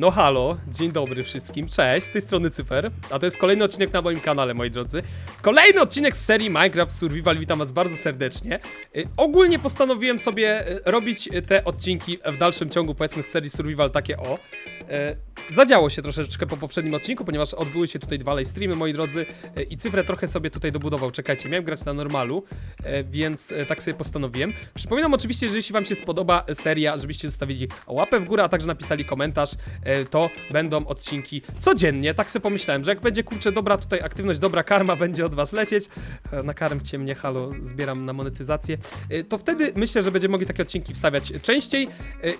No halo, dzień dobry wszystkim, cześć, z tej strony Cyfer, a to jest kolejny odcinek na moim kanale, moi drodzy. Kolejny odcinek z serii Minecraft Survival, witam was bardzo serdecznie. Y, ogólnie postanowiłem sobie y, robić y, te odcinki w dalszym ciągu, powiedzmy z serii Survival takie o. zadziało się troszeczkę po poprzednim odcinku, ponieważ odbyły się tutaj dwa live streamy, moi drodzy, y, i Cyfrę trochę sobie tutaj dobudował, czekajcie, miałem grać na normalu, y, więc y, tak sobie postanowiłem. Przypominam oczywiście, że jeśli wam się spodoba seria, żebyście zostawili łapę w górę, a także napisali komentarz, e, to będą odcinki codziennie. Tak sobie pomyślałem, że jak będzie kurczę dobra tutaj aktywność, dobra karma będzie od was lecieć. E, Nakarmcie mnie, halo, zbieram na monetyzację. E, To wtedy myślę, że będziemy mogli takie odcinki wstawiać częściej e,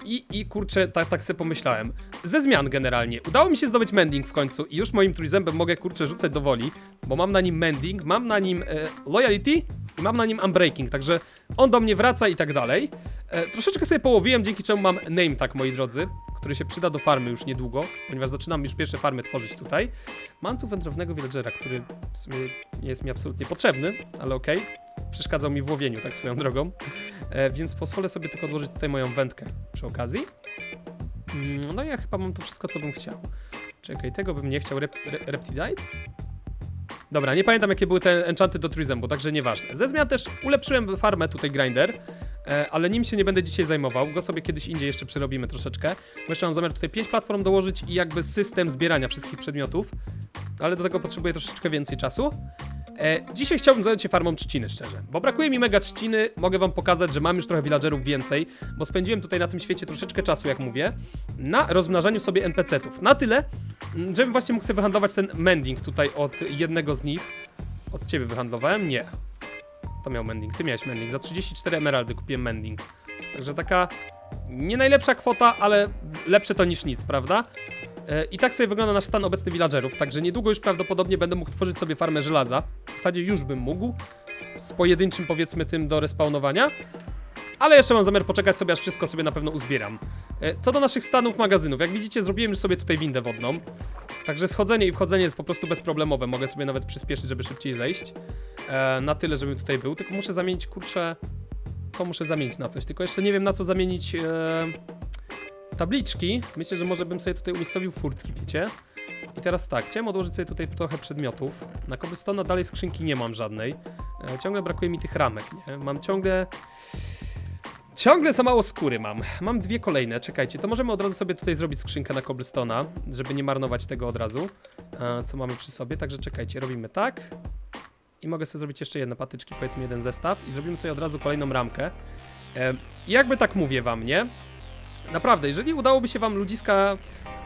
i, i kurczę, tak, tak sobie pomyślałem. Ze zmian generalnie. Udało mi się zdobyć mending w końcu i już moim trójzębem mogę kurczę rzucać do woli, bo mam na nim mending, mam na nim e, loyalty i mam na nim unbreaking, także on do mnie wraca i tak dalej. E, troszeczkę sobie połowiłem, dzięki czemu mam name tak, moi drodzy, który się przyda do farmy już niedługo, ponieważ zaczynam już pierwsze farmy tworzyć tutaj. Mam tu wędrownego villagera, który w sumie nie jest mi absolutnie potrzebny, ale okej. Przeszkadzał mi w łowieniu, tak swoją drogą. E, więc pozwolę sobie tylko odłożyć tutaj moją wędkę przy okazji. Mm, No ja chyba mam tu wszystko, co bym chciał. Czekaj, tego bym nie chciał. Rep re Reptidite? Dobra, nie pamiętam jakie były te enchanty do Trizembu, także nieważne. Ze zmian też ulepszyłem farmę tutaj grinder, e, ale nim się nie będę dzisiaj zajmował, go sobie kiedyś indziej jeszcze przerobimy troszeczkę. Bo jeszcze mam zamiar tutaj 5 platform dołożyć i jakby system zbierania wszystkich przedmiotów, ale do tego potrzebuję troszeczkę więcej czasu. E, dzisiaj chciałbym zająć się farmą trzciny, szczerze, bo brakuje mi mega trzciny, mogę wam pokazać, że mam już trochę villagerów więcej, bo spędziłem tutaj na tym świecie troszeczkę czasu, jak mówię, na rozmnażaniu sobie NPC-ów. Na tyle, mm, żebym właśnie mógł sobie wyhandlować ten mending tutaj od jednego z nich. Od ciebie wyhandlowałem? Nie. To miał mending. Ty miałeś mending. Za 34 emeraldy kupiłem mending. Także taka nie najlepsza kwota, ale lepsze to niż nic, prawda? E, I tak sobie wygląda nasz stan obecny villagerów, także niedługo już prawdopodobnie będę mógł tworzyć sobie farmę żelaza. W zasadzie już bym mógł, z pojedynczym powiedzmy tym do respawnowania. Ale jeszcze mam zamiar poczekać sobie, aż wszystko sobie na pewno uzbieram. E, Co do naszych stanów magazynów, jak widzicie zrobiłem już sobie tutaj windę wodną. Także schodzenie i wchodzenie jest po prostu bezproblemowe. Mogę sobie nawet przyspieszyć, żeby szybciej zejść. E, na tyle, żebym tutaj był. Tylko muszę zamienić, kurczę... To muszę zamienić na coś. Tylko jeszcze nie wiem, na co zamienić tabliczki. Myślę, że może bym sobie tutaj umiejscowił furtki, wiecie? I teraz tak, chciałem odłożyć sobie tutaj trochę przedmiotów. Na cobblestone dalej skrzynki nie mam żadnej. E, ciągle brakuje mi tych ramek, nie? Mam ciągle... Ciągle za mało skóry mam. Mam dwie kolejne, czekajcie. To możemy od razu sobie tutaj zrobić skrzynkę na cobblestone'a, żeby nie marnować tego od razu, e, co mamy przy sobie. Także czekajcie, robimy tak. I mogę sobie zrobić jeszcze jedne patyczki, powiedzmy jeden zestaw. I zrobimy sobie od razu kolejną ramkę. E, jakby tak mówię wam, nie? Naprawdę, jeżeli udałoby się wam ludziska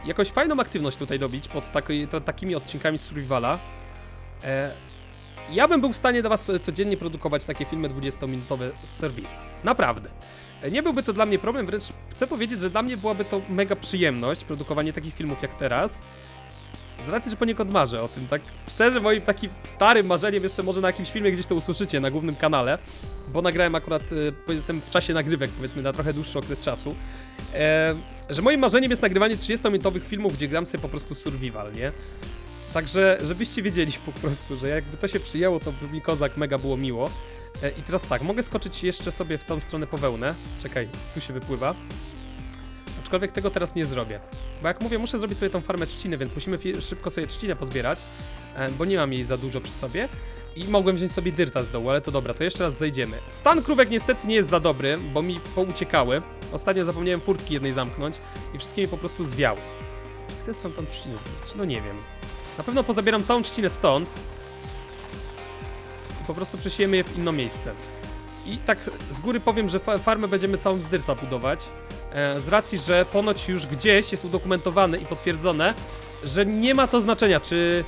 jakąś fajną aktywność tutaj dobić pod taki, to, takimi odcinkami Survivala, e, ja bym był w stanie dla was co- codziennie produkować takie filmy 20-minutowe z Survival. Naprawdę. E, Nie byłby to dla mnie problem, wręcz chcę powiedzieć, że dla mnie byłaby to mega przyjemność produkowanie takich filmów jak teraz. Z racji, że poniekąd marzę o tym, tak szczerze moim takim starym marzeniem, jeszcze może na jakimś filmie gdzieś to usłyszycie na głównym kanale, bo nagrałem akurat, e, jestem w czasie nagrywek, powiedzmy, na trochę dłuższy okres czasu, e, że moim marzeniem jest nagrywanie 30-minutowych filmów, gdzie gram sobie po prostu survival, nie? Także, żebyście wiedzieli po prostu, że jakby to się przyjęło, to by mi kozak mega było miło. E, I teraz tak, mogę skoczyć jeszcze sobie w tą stronę po wełnę. Czekaj, tu się wypływa. Aczkolwiek tego teraz nie zrobię. Bo jak mówię, muszę zrobić sobie tą farmę trzciny, więc musimy szybko sobie trzcinę pozbierać, e, bo nie mam jej za dużo przy sobie. I mogłem wziąć sobie dyrta z dołu, ale to dobra, to jeszcze raz zejdziemy. Stan krówek niestety nie jest za dobry, bo mi pouciekały. Ostatnio zapomniałem furtki jednej zamknąć i wszystkie mi po prostu zwiały. Chcę stąd tą trzcinę zbierać? No nie wiem. Na pewno pozabieram całą trzcinę stąd i po prostu przesiejemy je w inne miejsce. I tak z góry powiem, że fa farmę będziemy całą z dyrta budować, z racji, że ponoć już gdzieś jest udokumentowane i potwierdzone, że nie ma to znaczenia, czy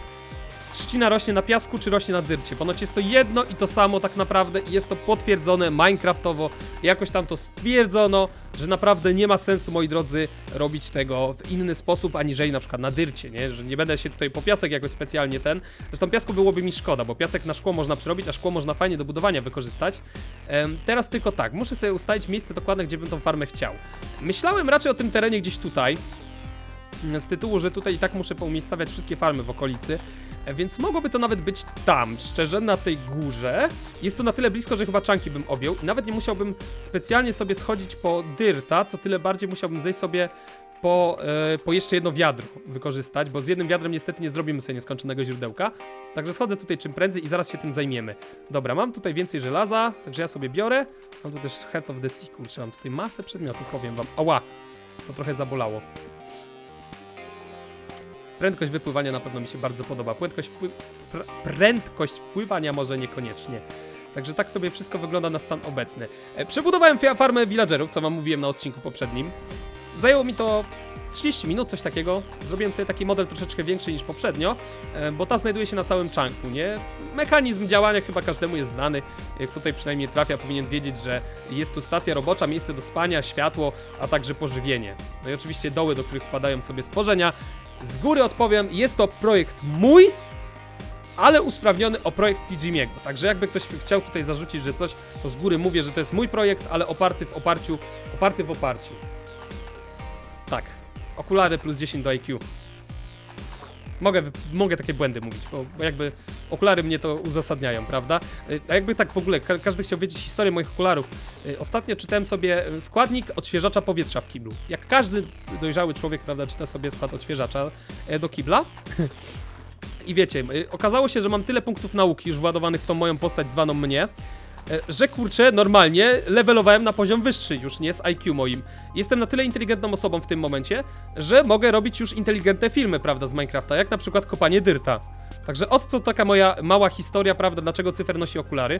trzcina rośnie na piasku, czy rośnie na dyrcie. Ponoć jest to jedno i to samo tak naprawdę i jest to potwierdzone minecraftowo. Jakoś tam to stwierdzono, że naprawdę nie ma sensu, moi drodzy, robić tego w inny sposób, aniżeli na przykład na dyrcie, nie? Że nie będę się tutaj po piasek jakoś specjalnie ten. Zresztą piasku byłoby mi szkoda, bo piasek na szkło można przerobić, a szkło można fajnie do budowania wykorzystać. Em, teraz tylko tak, muszę sobie ustalić miejsce dokładne, gdzie bym tą farmę chciał. Myślałem raczej o tym terenie gdzieś tutaj, z tytułu, że tutaj i tak muszę poumiejscawiać wszystkie farmy w okolicy, więc mogłoby to nawet być tam, szczerze, na tej górze. Jest to na tyle blisko, że chyba czanki bym objął i nawet nie musiałbym specjalnie sobie schodzić po dyrta, co tyle bardziej musiałbym zejść sobie po, e, po jeszcze jedno wiadro wykorzystać, bo z jednym wiadrem niestety nie zrobimy sobie nieskończonego źródełka. Także schodzę tutaj czym prędzej i zaraz się tym zajmiemy. Dobra, mam tutaj więcej żelaza, także ja sobie biorę. Mam tu też Heart of the Sea, kurczę, mam tutaj masę przedmiotów, powiem wam. Ała, to trochę zabolało. Prędkość wypływania na pewno mi się bardzo podoba. Prędkość, wpły... pr- prędkość wpływania może niekoniecznie. Także tak sobie wszystko wygląda na stan obecny. E, Przebudowałem farmę villagerów, co wam mówiłem na odcinku poprzednim. Zajęło mi to 30 minut, coś takiego. Zrobiłem sobie taki model troszeczkę większy niż poprzednio, e, bo ta znajduje się na całym czanku, nie? Mechanizm działania chyba każdemu jest znany. Jak tutaj przynajmniej trafia, powinien wiedzieć, że jest tu stacja robocza, miejsce do spania, światło, a także pożywienie. No i oczywiście doły, do których wpadają sobie stworzenia. Z góry odpowiem, jest to projekt mój, ale usprawniony o projekt Tijimiego. Także jakby ktoś chciał tutaj zarzucić, że coś, to z góry mówię, że to jest mój projekt, ale oparty w oparciu, oparty w oparciu. Tak. Okulary plus 10 do IQ. Mogę, mogę takie błędy mówić, bo jakby okulary mnie to uzasadniają, prawda? Y, A jakby tak w ogóle, ka każdy chciał wiedzieć historię moich okularów. Y, Ostatnio czytałem sobie y, składnik odświeżacza powietrza w kiblu. Jak każdy dojrzały człowiek, prawda, czyta sobie skład odświeżacza e, do kibla. I wiecie, okazało się, że mam tyle punktów nauki już władowanych w tą moją postać zwaną mnie, e, że kurczę, normalnie levelowałem na poziom wyższy już, nie z IQ moim. Jestem na tyle inteligentną osobą w tym momencie, że mogę robić już inteligentne filmy, prawda, z Minecrafta, jak na przykład kopanie dyrta. Także od co taka moja mała historia, prawda, dlaczego cyfer nosi okulary.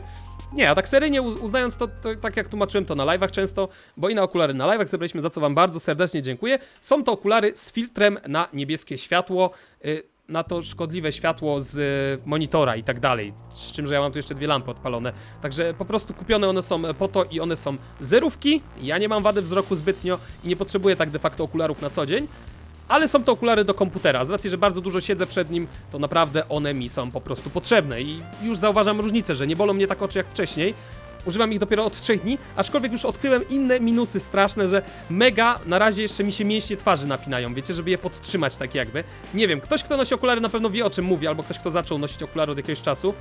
Nie, a tak seryjnie uz- uznając to, to, tak jak tłumaczyłem to na live'ach często, bo i na okulary na live'ach zebraliśmy, za co wam bardzo serdecznie dziękuję. Są to okulary z filtrem na niebieskie światło, y, na to szkodliwe światło z y, monitora i tak dalej. Z czym, że ja mam tu jeszcze dwie lampy odpalone. Także po prostu kupione one są po to i one są zerówki. Ja nie mam wady wzroku zbytnio i nie potrzebuję tak de facto okularów na co dzień. Ale są to okulary do komputera. Z racji, że bardzo dużo siedzę przed nim, to naprawdę one mi są po prostu potrzebne. I już zauważam różnicę, że nie bolą mnie tak oczy jak wcześniej. Używam ich dopiero od 3 dni, aczkolwiek już odkryłem inne minusy straszne, że mega na razie jeszcze mi się mięśnie twarzy napinają, wiecie, żeby je podtrzymać tak jakby. Nie wiem, ktoś kto nosi okulary na pewno wie o czym mówię, albo ktoś kto zaczął nosić okulary od jakiegoś czasu,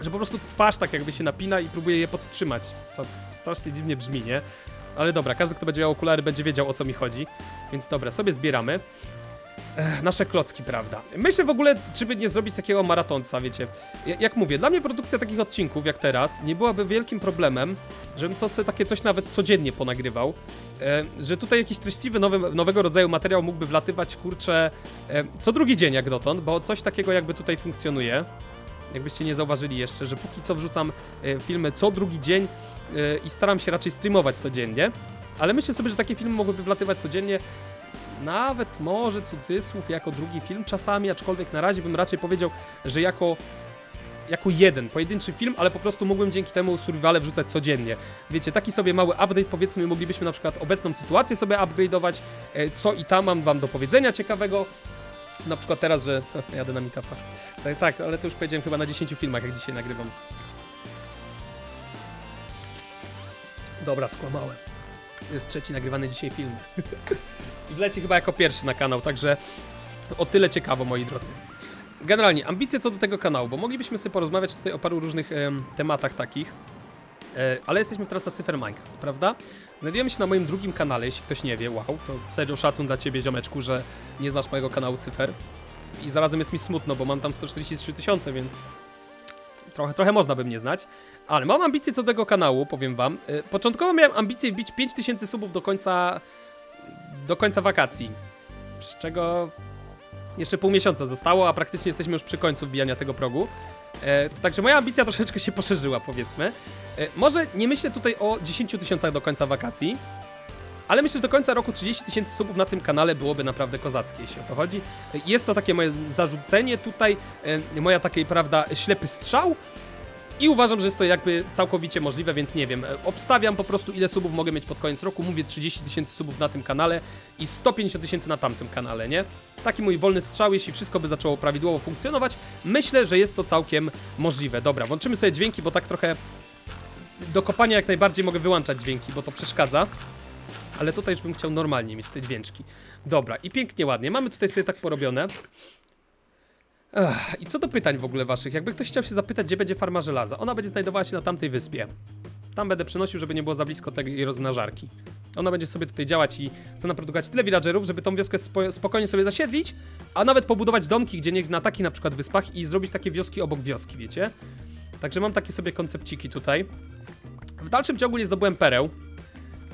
że po prostu twarz tak jakby się napina i próbuje je podtrzymać, co strasznie dziwnie brzmi, nie? Ale dobra, każdy kto będzie miał okulary będzie wiedział o co mi chodzi, więc dobra, sobie zbieramy. Ech, nasze klocki, prawda? Myślę w ogóle, czy by nie zrobić takiego maratonca, wiecie. Ja- Jak mówię, dla mnie produkcja takich odcinków jak teraz nie byłaby wielkim problemem, żebym co, sobie takie coś nawet codziennie ponagrywał. E, że tutaj jakiś treściwy nowy, nowego rodzaju materiał mógłby wlatywać, kurczę, e, co drugi dzień jak dotąd, bo coś takiego jakby tutaj funkcjonuje. Jakbyście nie zauważyli jeszcze, że póki co wrzucam e, filmy co drugi dzień e, i staram się raczej streamować codziennie. Ale myślę sobie, że takie filmy mogłyby wlatywać codziennie. Nawet może cudzysłów jako drugi film czasami, aczkolwiek na razie bym raczej powiedział, że jako jako jeden, pojedynczy film, ale po prostu mógłbym dzięki temu survivale wrzucać codziennie. Wiecie, taki sobie mały update, powiedzmy, moglibyśmy na przykład obecną sytuację sobie upgrade'ować, e, co i tam mam wam do powiedzenia ciekawego. Na przykład teraz, że jadę na meetupa. Tak, tak, ale to już powiedziałem chyba na 10 filmach, jak dzisiaj nagrywam. Dobra, skłamałem. To jest trzeci nagrywany dzisiaj film. I wleci chyba jako pierwszy na kanał, także o tyle ciekawo, moi drodzy. Generalnie, ambicje co do tego kanału, bo moglibyśmy sobie porozmawiać tutaj o paru różnych em, tematach takich, e, ale jesteśmy teraz na cyfer Minecraft, prawda? Znajdujemy się na moim drugim kanale, jeśli ktoś nie wie, wow, to serio szacun dla ciebie, ziomeczku, że nie znasz mojego kanału cyfer. I zarazem jest mi smutno, bo mam tam 143 tysiące, więc trochę, trochę można by mnie znać. Ale mam ambicje co do tego kanału, powiem wam. E, Początkowo miałem ambicję wbić 5000 subów do końca do końca wakacji. Z czego jeszcze pół miesiąca zostało, a praktycznie jesteśmy już przy końcu wbijania tego progu. E, także moja ambicja troszeczkę się poszerzyła, powiedzmy. E, może nie myślę tutaj o 10 tysiącach do końca wakacji, ale myślę, że do końca roku 30 tysięcy subów na tym kanale byłoby naprawdę kozackie, jeśli o to chodzi. E, Jest to takie moje zarzucenie tutaj, e, moja takiej, prawda, ślepy strzał. I uważam, że jest to jakby całkowicie możliwe, więc nie wiem. e, Obstawiam po prostu, ile subów mogę mieć pod koniec roku. Mówię 30 tysięcy subów na tym kanale i 150 tysięcy na tamtym kanale, nie? Taki mój wolny strzał, jeśli wszystko by zaczęło prawidłowo funkcjonować. Myślę, że jest to całkiem możliwe. Dobra, włączymy sobie dźwięki, bo tak trochę do kopania jak najbardziej mogę wyłączać dźwięki, bo to przeszkadza. Ale tutaj już bym chciał normalnie mieć te dźwięczki. Dobra, i pięknie, ładnie. Mamy tutaj sobie tak porobione. Ech, I co do pytań w ogóle waszych, jakby ktoś chciał się zapytać, gdzie będzie farma żelaza, ona będzie znajdowała się na tamtej wyspie. tam będę przenosił, żeby nie było za blisko tej rozmnażarki. Ona będzie sobie tutaj działać i chce naprodukować tyle villagerów, żeby tą wioskę spo, spokojnie sobie zasiedlić, a nawet pobudować domki, gdzie niech na takich na przykład wyspach i zrobić takie wioski obok wioski, wiecie? Także mam takie sobie koncepciki tutaj. W dalszym ciągu nie zdobyłem pereł.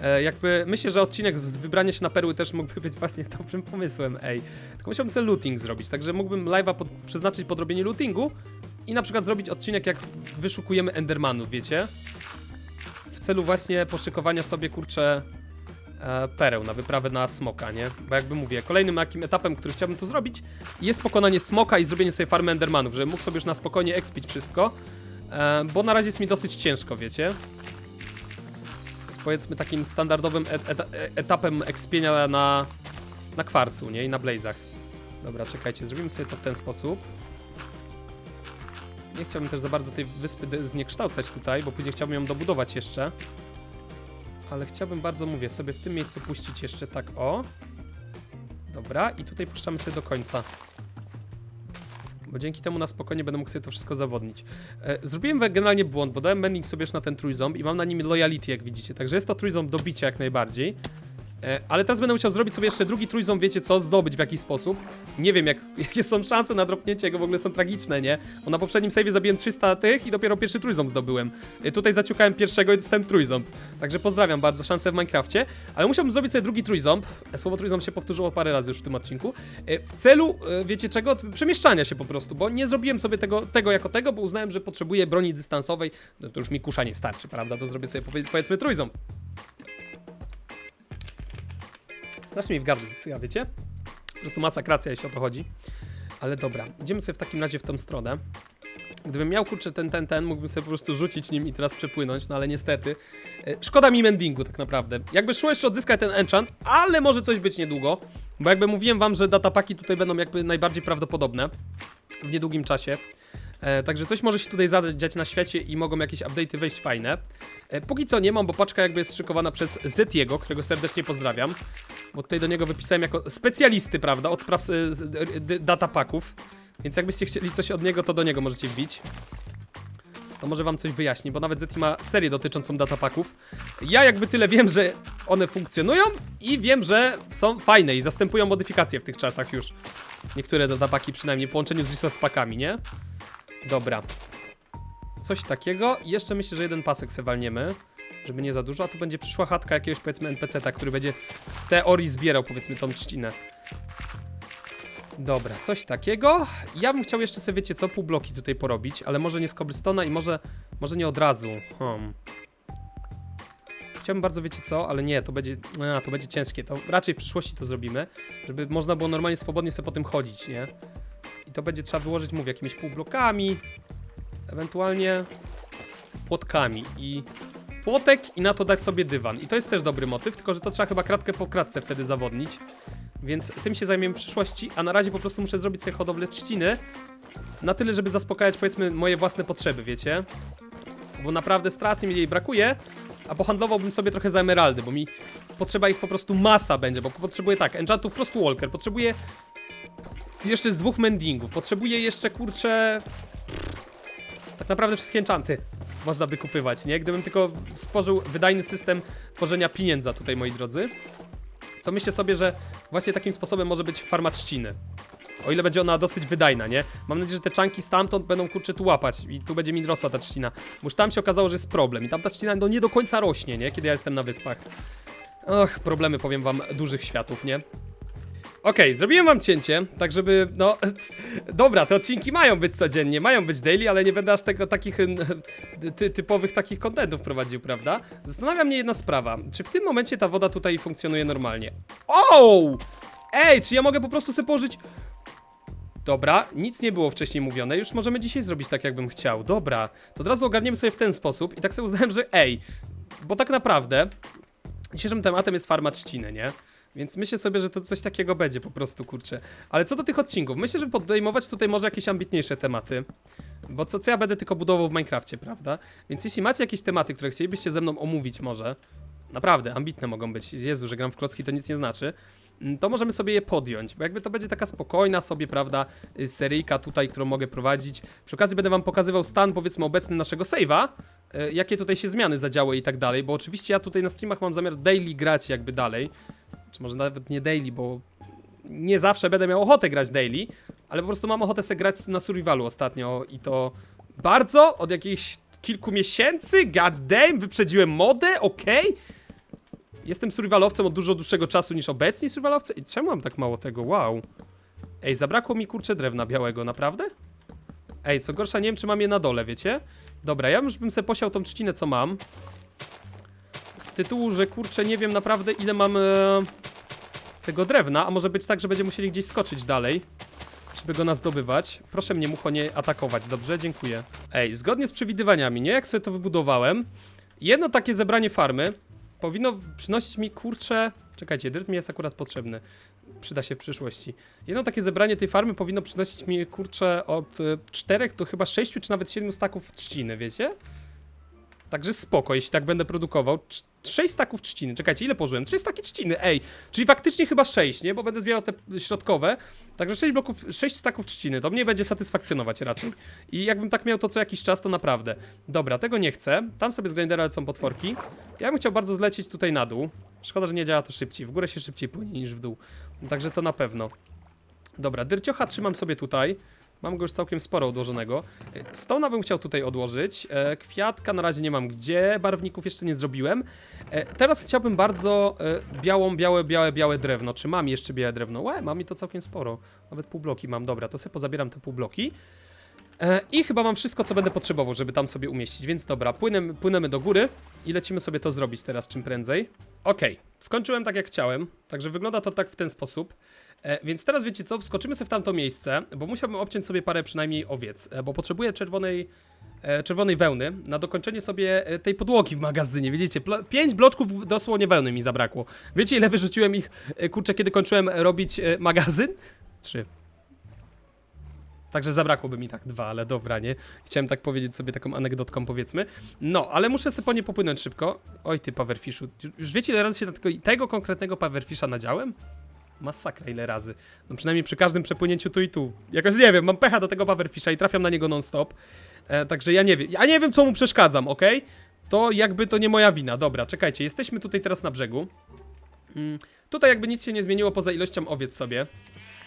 E, jakby myślę, że odcinek z wybrania się na perły też mógłby być właśnie dobrym pomysłem, ej. Tylko musiałbym sobie looting zrobić, także mógłbym live'a pod, przeznaczyć pod lootingu i na przykład zrobić odcinek jak wyszukujemy endermanów, wiecie? W celu właśnie poszykowania sobie, kurczę, e, pereł na wyprawę na smoka, nie? Bo jakby mówię, kolejnym takim etapem, który chciałbym tu zrobić jest pokonanie smoka i zrobienie sobie farmy endermanów, żeby mógł sobie już na spokojnie expić wszystko, e, bo na razie jest mi dosyć ciężko, wiecie? Powiedzmy takim standardowym et et etapem ekspienia na, na kwarcu, nie? I na blazach. Dobra, czekajcie, zrobimy sobie to w ten sposób. Nie chciałbym też za bardzo tej wyspy zniekształcać tutaj, bo później chciałbym ją dobudować jeszcze. Ale chciałbym bardzo, mówię, sobie w tym miejscu puścić jeszcze tak o. Dobra, i tutaj puszczamy sobie do końca. Bo dzięki temu na spokojnie będę mógł sobie to wszystko zawodnić. E, Zrobiłem generalnie błąd, bo dałem mending sobie na ten trójząb i mam na nim loyalty, jak widzicie. Także jest to trójząb do bicia jak najbardziej. E, Ale teraz będę musiał zrobić sobie jeszcze drugi trójząb, wiecie co, zdobyć w jakiś sposób. Nie wiem, jak, jakie są szanse na dropnięcie, jego w ogóle są tragiczne, nie? Bo na poprzednim save'ie zabiłem 300 tych i dopiero pierwszy trójząb zdobyłem. E, Tutaj zaciukałem pierwszego i dostałem trójząb. Także pozdrawiam bardzo, szanse w Minecrafcie. Ale musiałbym zrobić sobie drugi trójząb. E, Słowo trójząb się powtórzyło parę razy już w tym odcinku. W celu, wiecie czego? Przemieszczania się po prostu, bo nie zrobiłem sobie tego, tego jako tego, bo uznałem, że potrzebuję broni dystansowej. No to już mi kusza nie starczy, prawda? To zrobię sobie powie- powiedzmy trójząb. Strasznie mi w gardle zasycha, wiecie? Po prostu masakracja, jeśli o to chodzi. Ale dobra, idziemy sobie w takim razie w tą stronę. Gdybym miał kurczę ten, ten, ten, mógłbym sobie po prostu rzucić nim i teraz przepłynąć, no ale niestety. E, Szkoda mi mendingu tak naprawdę. Jakby szło jeszcze odzyskać ten enchant, ale może coś być niedługo. Bo jakby mówiłem wam, że datapaki tutaj będą jakby najbardziej prawdopodobne w niedługim czasie. E, także coś może się tutaj zadziać na świecie i mogą jakieś update'y wejść fajne. E, póki co nie mam, bo paczka jakby jest szykowana przez Zetiego, którego serdecznie pozdrawiam. Bo tutaj do niego wypisałem jako specjalisty, prawda, od spraw e, datapaków. Więc jakbyście chcieli coś od niego, to do niego możecie wbić. To może wam coś wyjaśni, bo nawet Zeti ma serię dotyczącą datapaków. Ja jakby tyle wiem, że one funkcjonują i wiem, że są fajne i zastępują modyfikacje w tych czasach już. Niektóre datapaki przynajmniej w połączeniu z resource packami, nie? Dobra. Coś takiego. Jeszcze myślę, że jeden pasek se walniemy, żeby nie za dużo, a tu będzie przyszła chatka jakiegoś powiedzmy NPC-ta, który będzie w teorii zbierał powiedzmy tą trzcinę. Dobra, coś takiego. Ja bym chciał jeszcze sobie, wiecie co, pół bloki tutaj porobić, ale może nie z cobblestone'a i może, może nie od razu. Hmm. Chciałbym bardzo, wiecie co, ale nie, to będzie, a, to będzie ciężkie, to raczej w przyszłości to zrobimy, żeby można było normalnie, swobodnie sobie po tym chodzić, nie? I to będzie trzeba wyłożyć, mówię, jakimiś półblokami, ewentualnie płotkami i płotek i na to dać sobie dywan. I to jest też dobry motyw, tylko że to trzeba chyba kratkę po kratce wtedy zawodnić. Więc tym się zajmiemy w przyszłości, a na razie po prostu muszę zrobić sobie hodowlę trzciny na tyle, żeby zaspokajać powiedzmy moje własne potrzeby, wiecie? Bo naprawdę strasznie mi jej brakuje, a pohandlowałbym sobie trochę za emeraldy, bo mi potrzeba ich po prostu masa będzie, bo potrzebuję tak, enchantów Frostwalker, potrzebuję jeszcze z dwóch mendingów, potrzebuję jeszcze kurczę tak naprawdę wszystkie enchanty można by kupywać, nie? Gdybym tylko stworzył wydajny system tworzenia pieniędza tutaj, moi drodzy. Co myślę sobie, że właśnie takim sposobem może być farma trzciny. O ile będzie ona dosyć wydajna, nie? Mam nadzieję, że te czanki stamtąd będą kurczę tu łapać i tu będzie mi rosła ta trzcina. Bo już tam się okazało, że jest problem i tam ta trzcina no nie do końca rośnie, nie? Kiedy ja jestem na wyspach. Och, problemy powiem wam dużych światów, nie? Okej, zrobiłem wam cięcie, tak żeby, no, dobra, te odcinki mają być codziennie, mają być daily, ale nie będę aż tego takich ty, typowych takich contentów prowadził, prawda? Zastanawia mnie jedna sprawa, czy w tym momencie ta woda tutaj funkcjonuje normalnie? O! Ej, czy ja mogę po prostu sobie położyć... Dobra, nic nie było wcześniej mówione, już możemy dzisiaj zrobić tak, jakbym chciał. Dobra, to od razu ogarniemy sobie w ten sposób i tak sobie uznałem, że ej, bo tak naprawdę dzisiejszym tematem jest farma trzciny, nie? Więc myślę sobie, że to coś takiego będzie po prostu, kurczę. Ale co do tych odcinków, myślę, że podejmować tutaj może jakieś ambitniejsze tematy. Bo co, co ja będę tylko budował w Minecrafcie, prawda? Więc jeśli macie jakieś tematy, które chcielibyście ze mną omówić może, naprawdę, ambitne mogą być. Jezu, że gram w klocki to nic nie znaczy. mm, To możemy sobie je podjąć, bo jakby to będzie taka spokojna sobie, prawda, y, seryjka tutaj, którą mogę prowadzić. Przy okazji będę wam pokazywał stan, powiedzmy, obecny naszego save'a, e, jakie tutaj się zmiany zadziały i tak dalej, bo oczywiście ja tutaj na streamach mam zamiar daily grać jakby dalej, czy może nawet nie daily, bo nie zawsze będę miał ochotę grać daily, ale po prostu mam ochotę sobie grać na survivalu ostatnio i to bardzo od jakichś kilku miesięcy, god damn, wyprzedziłem modę, okej. Jestem survivalowcem od dużo dłuższego czasu niż obecni survivalowcy i czemu mam tak mało tego, wow. Ej, zabrakło mi kurczę drewna białego, naprawdę? Ej, co gorsza, nie wiem czy mam je na dole, wiecie? Dobra, ja już bym sobie posiał tą trzcinę, co mam. Tytułu, że kurczę, nie wiem naprawdę ile mam e, tego drewna, a może być tak, że będziemy musieli gdzieś skoczyć dalej, żeby go nas zdobywać. Proszę mnie, mucho, nie atakować, dobrze? Dziękuję. Ej, zgodnie z przewidywaniami, nie? Jak sobie to wybudowałem, jedno takie zebranie farmy powinno przynosić mi, kurczę... Czekajcie, dryt mi jest akurat potrzebny. Przyda się w przyszłości. Jedno takie zebranie tej farmy powinno przynosić mi, kurczę, od 4 do chyba 6 czy nawet 7 staków trzciny, wiecie? Także spoko, jeśli tak będę produkował. 6 staków trzciny. Czekajcie, ile położyłem? 3 staki trzciny, ej! Czyli faktycznie chyba 6, nie? Bo będę zbierał te środkowe. Także 6 bloków, 6 staków trzciny. To mnie będzie satysfakcjonować raczej. I jakbym tak miał to co jakiś czas, to naprawdę. Dobra, tego nie chcę. Tam sobie z grindera lecą potworki. Ja bym chciał bardzo zlecieć tutaj na dół. Szkoda, że nie działa to szybciej. W górę się szybciej płynie niż w dół. Także to na pewno. Dobra, dyrciocha trzymam sobie tutaj. Mam go już całkiem sporo odłożonego. Stona bym chciał tutaj odłożyć. E, Kwiatka na razie nie mam gdzie. Barwników jeszcze nie zrobiłem. E, Teraz chciałbym bardzo e, białą, białe, białe, białe drewno. Czy mam jeszcze białe drewno? Łe, mam i to całkiem sporo. Nawet pół bloki mam. Dobra, to sobie pozabieram te pół bloki. I chyba mam wszystko, co będę potrzebował, żeby tam sobie umieścić. Więc dobra, płynemy, płynemy do góry i lecimy sobie to zrobić teraz czym prędzej. Okej, skończyłem tak jak chciałem. Także wygląda to tak w ten sposób. E, więc teraz wiecie co, skoczymy sobie w tamto miejsce, bo musiałbym obciąć sobie parę przynajmniej owiec, e, bo potrzebuję czerwonej, e, czerwonej wełny na dokończenie sobie tej podłogi w magazynie. Widzicie, pięć bloczków dosłownie wełny mi zabrakło. Wiecie ile wyrzuciłem ich, kurczę, kiedy kończyłem robić magazyn? Trzy. Także zabrakłoby mi tak dwa, ale dobra, nie? Chciałem tak powiedzieć sobie taką anegdotką, powiedzmy. No, ale muszę sobie po nie popłynąć szybko. Oj, ty Powerfishu. Już wiecie, ile razy się tego, tego konkretnego Powerfisha nadziałem? Masakra, ile razy. No przynajmniej przy każdym przepłynięciu tu i tu. Jakoś nie wiem, mam pecha do tego Powerfisha i trafiam na niego non-stop. E, także ja nie wiem. Ja nie wiem, co mu przeszkadzam, ok? To jakby to nie moja wina. Dobra, czekajcie, jesteśmy tutaj teraz na brzegu. Mm, tutaj jakby nic się nie zmieniło poza ilością owiec sobie.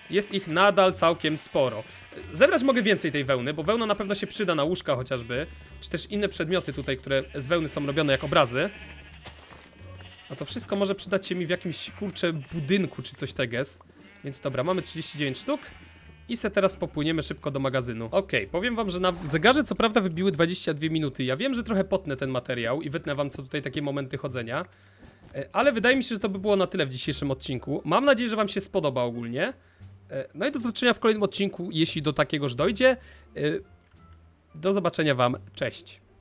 Jest ich nadal całkiem sporo. Zebrać mogę więcej tej wełny, bo wełna na pewno się przyda na łóżka chociażby, czy też inne przedmioty tutaj, które z wełny są robione jak obrazy. A to wszystko może przydać się mi w jakimś, kurczę, budynku czy coś teges. Więc dobra, mamy 39 sztuk. I se teraz popłyniemy szybko do magazynu. Okej, powiem wam, że na zegarze co prawda wybiły 22 minuty. Ja wiem, że trochę potnę ten materiał i wytnę wam co tutaj takie momenty chodzenia. E, Ale wydaje mi się, że to by było na tyle w dzisiejszym odcinku. Mam nadzieję, że wam się spodoba ogólnie. E, No i do zobaczenia w kolejnym odcinku, jeśli do takiegoż dojdzie. E, Do zobaczenia wam, cześć.